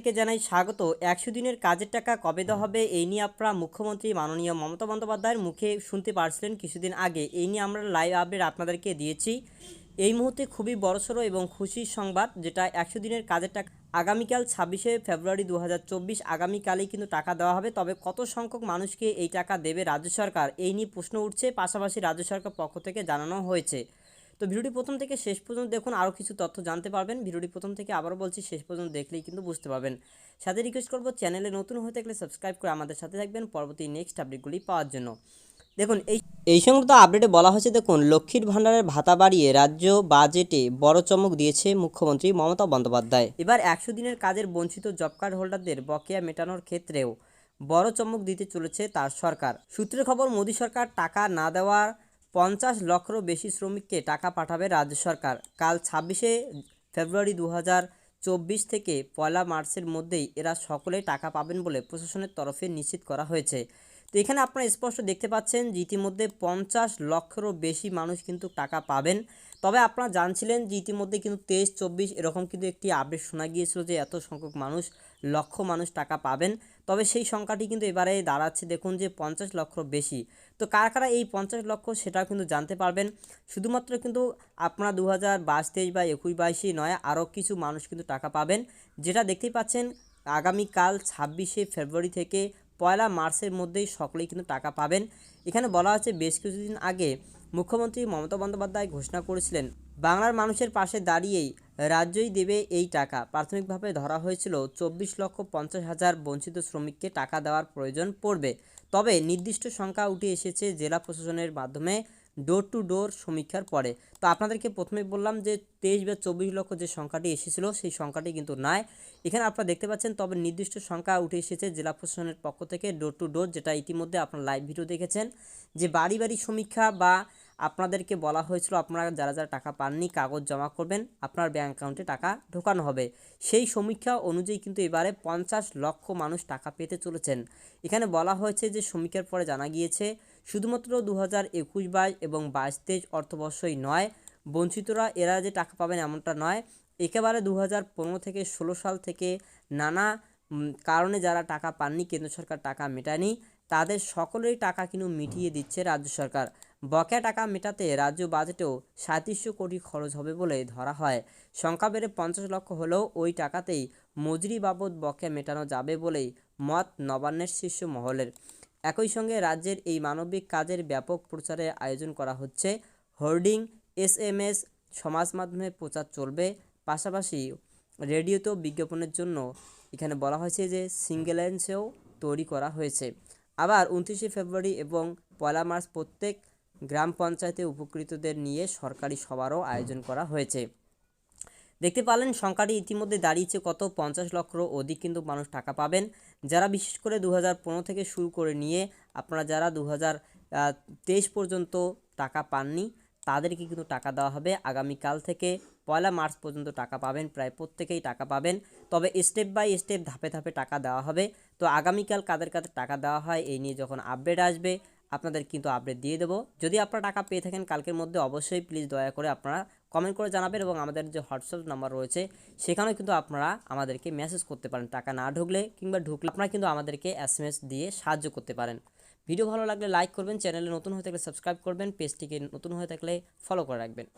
থেকে জানাই স্বাগত। একশো দিনের কাজের টাকা কবে দেওয়া হবে, এই নিয়ে আপনারা মুখ্যমন্ত্রী মাননীয় মমতা বন্দ্যোপাধ্যায়ের মুখে শুনতে পারছিলেন কিছুদিন আগে। এই নিয়ে আমরা লাইভ আপডেট আপনাদেরকে দিয়েছি। এই মুহূর্তে খুবই বড়সড় এবং খুশির সংবাদ, যেটা একশো দিনের কাজের টাকা। আগামীকাল ছাব্বিশে ফেব্রুয়ারি দু হাজার চব্বিশ, আগামীকালেই কিন্তু টাকা দেওয়া হবে। তবে কত সংখ্যক মানুষকে এই টাকা দেবে রাজ্য সরকার, এই নিয়ে প্রশ্ন উঠছে। পাশাপাশি রাজ্য সরকার পক্ষ থেকে জানানো হয়েছে। তো ভিডিওটি প্রথম থেকে শেষ পর্যন্ত দেখুন, আরও কিছু তথ্য জানতে পারবেন। ভিডিওটি প্রথম থেকে আবারও বলছি, শেষ পর্যন্ত দেখলেই কিন্তু বুঝতে পারবেন। সাথে রিকোয়েস্ট করব, চ্যানেলে নতুন হয়ে থাকলে সাবস্ক্রাইব করে আমাদের সাথে থাকবেন পরবর্তী নেক্সট আপডেটগুলি পাওয়ার জন্য। দেখুন, এই এই সংক্রান্ত আপডেটে বলা হয়েছে, দেখুন, লক্ষ্মীর ভাণ্ডারের ভাতা বাড়িয়ে রাজ্য বাজেটে বড় চমক দিয়েছে মুখ্যমন্ত্রী মমতা বন্দ্যোপাধ্যায়। এবার একশো দিনের কাজের বঞ্চিত জব কার্ড হোল্ডারদের বকেয়া মেটানোর ক্ষেত্রেও বড় চমক দিতে চলেছে তার সরকার। সূত্রের খবর, মোদী সরকার টাকা না দেওয়ার পঞ্চাশ লক্ষেরও বেশি শ্রমিককে টাকা পাঠাবে রাজ্য সরকার। কাল ছাব্বিশে ফেব্রুয়ারি দু চব্বিশ থেকে পয়লা মার্চের মধ্যেই এরা সকলে টাকা পাবেন বলে প্রশাসনের তরফে নিশ্চিত করা হয়েছে। তো এখানে আপনারা স্পষ্ট দেখতে পাচ্ছেন যে ইতিমধ্যে পঞ্চাশ লক্ষেরও বেশি মানুষ কিন্তু টাকা পাবেন। তবে আপনারা জানছিলেন যে ইতিমধ্যে কিন্তু তেইশ, চব্বিশ এরকম কিন্তু একটি আপডেট শোনা গিয়েছিল যে এত সংখ্যক মানুষ, লক্ষ মানুষ টাকা পাবেন। তবে সেই সংখ্যাটি কিন্তু এবারে দাঁড়াচ্ছে দেখুন যে পঞ্চাশ লক্ষ বেশি। তো কারা কারা এই পঞ্চাশ লক্ষ সেটাও কিন্তু জানতে পারবেন। শুধুমাত্র কিন্তু আপনারা দু হাজার বাইশ, তেইশ বা একুশ বাইশই নয়, আরও কিছু মানুষ কিন্তু টাকা পাবেন। যেটা দেখতেই পাচ্ছেন, আগামীকাল ছাব্বিশে ফেব্রুয়ারি থেকে পয়লা মার্চের মধ্যেই সকলেই কিন্তু টাকা পাবেন। এখানে বলা হচ্ছে, বেশ কিছুদিন আগে মুখ্যমন্ত্রী মমতা বন্দ্যোপাধ্যায় ঘোষণা করেছিলেন, বাংলার মানুষের পাশে দাঁড়িয়েই রাজ্যই দেবে এই টাকা। প্রাথমিকভাবে ধরা হয়েছিল চব্বিশ লক্ষ পঞ্চাশ হাজার বঞ্চিত শ্রমিককে টাকা দেওয়ার প্রয়োজন পড়বে। তবে নির্দিষ্ট সংখ্যা উঠে এসেছে জেলা প্রশাসনের মাধ্যমে। ডোর টু ডোর সমীক্ষার পরে। তো আপনাদেরকে প্রথমে বললাম যে তেইশ বা চব্বিশ লক্ষ যে সংখ্যাটি এসেছিল, সেই সংখ্যাটি কিন্তু নাই। এখানে আপনারা দেখতে পাচ্ছেন, তবে নির্দিষ্ট সংখ্যা উঠে এসেছে জেলা প্রশাসনের পক্ষ থেকে ডোর টু ডোর যেটা ইতিমধ্যে আপনারা লাইভ ভিডিও দেখেছেন। যে বাড়ি বাড়ি সমীক্ষা বা আপনাদেরকে বলা হয়েছিল আপনারা যারা যারা টাকা পাননি কাগজ জমা করবেন, আপনার ব্যাঙ্ক অ্যাকাউন্টে টাকা ঢোকানো হবে। সেই সমীক্ষা অনুযায়ী কিন্তু এবারে পঞ্চাশ লক্ষ মানুষ টাকা পেতে চলেছেন। এখানে বলা হয়েছে যে সমীক্ষার পরে জানা গিয়েছে, শুধুমাত্র দু হাজার একুশ বাইশ এবং বাইশ তেইশ অর্থবর্ষই নয়, বঞ্চিতরা এরা যে টাকা পাবেন এমনটা নয়। একেবারে দু হাজার পনেরো থেকে ষোলো সাল থেকে নানা কারণে যারা টাকা পাননি, কেন্দ্র সরকার টাকা মেটায়নি, তাদের সকলেরই টাকা কিন্তু মিটিয়ে দিচ্ছে রাজ্য সরকার। বকেয়া টাকা মেটাতে রাজ্য বাজেটেও সাঁত্রিশশো কোটি খরচ হবে বলে ধরা হয়। সংখ্যা বেড়ে পঞ্চাশ লক্ষ হলেও ওই টাকাতেই মজুরি বাবদ বকেয়া মেটানো যাবে বলেই মত নবান্নের শীর্ষ মহলের। একই সঙ্গে রাজ্যের এই মানবিক কাজের ব্যাপক প্রচারের আয়োজন করা হচ্ছে। হোর্ডিং এস এম এস সমাজ মাধ্যমে প্রচার চলবে। পাশাপাশি রেডিওতেও বিজ্ঞাপনের জন্য এখানে বলা হয়েছে যে সিঙ্গেলেন্সেও তৈরি করা হয়েছে। আবার উনত্রিশে ফেব্রুয়ারি এবং পয়লা মার্চ প্রত্যেক গ্রাম পঞ্চায়েতে উপকৃতদের নিয়ে সরকারি সভারও আয়োজন করা হয়েছে। দেখতে পারলেন সংখ্যাটি ইতিমধ্যে দাঁড়িয়েছে কত? পঞ্চাশ লক্ষেরও অধিক কিন্তু মানুষ টাকা পাবেন। যারা বিশেষ করে দু হাজার পনেরো থেকে শুরু করে নিয়ে আপনারা যারা দু পর্যন্ত টাকা পাননি, তাদেরকে কিন্তু টাকা দেওয়া হবে। আগামীকাল থেকে পয়লা মার্চ পর্যন্ত টাকা পাবেন, প্রায় প্রত্যেকেই টাকা পাবেন। তবে স্টেপ বাই স্টেপ ধাপে ধাপে টাকা দেওয়া হবে। তো আগামীকাল কাদের কাদের টাকা দেওয়া হয়, এই নিয়ে যখন আপডেট আসবে আপনাদের কিন্তু আপডেট দিয়ে দেবো। যদি আপনারা টাকা পেয়ে থাকেন কালকের মধ্যে, অবশ্যই প্লিজ দয়া করে আপনারা কমেন্ট করে জানাবেন এবং আমাদের যে হোয়াটসঅ্যাপ নাম্বার রয়েছে, সেখানেও কিন্তু আপনারা আমাদেরকে মেসেজ করতে পারেন। টাকা না ঢুকলে কিংবা ঢুকলে আপনারা কিন্তু আমাদেরকে এস দিয়ে সাহায্য করতে পারেন। ভিডিও ভালো লাগলে লাইক করবেন চ্যানেলে নতুন হয়ে থাকলে সাবস্ক্রাইব করবেন পেজটিকে নতুন হয়ে থাকলে ফলো করে রাখবেন।